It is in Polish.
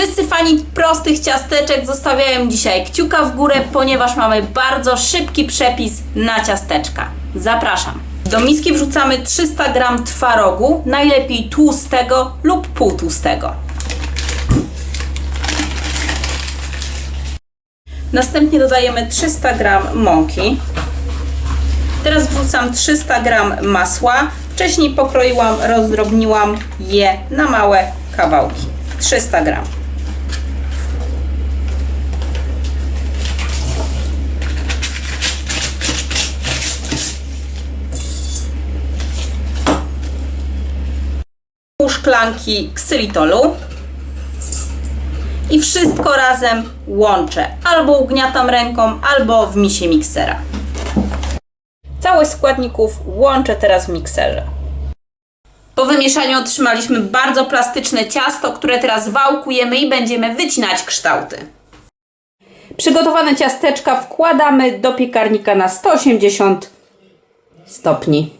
Wszyscy fani prostych ciasteczek zostawiają dzisiaj kciuka w górę, ponieważ mamy bardzo szybki przepis na ciasteczka. Zapraszam. Do miski wrzucamy 300 g twarogu, najlepiej tłustego lub półtłustego. Następnie dodajemy 300 g mąki. Teraz wrzucam 300 g masła. Wcześniej pokroiłam, rozdrobniłam je na małe kawałki. 300 g. Pół szklanki ksylitolu i wszystko razem łączę. Albo ugniatam ręką, albo w misie miksera. Całość składników łączę teraz w mikserze. Po wymieszaniu otrzymaliśmy bardzo plastyczne ciasto, które teraz wałkujemy i będziemy wycinać kształty. Przygotowane ciasteczka wkładamy do piekarnika na 180 stopni.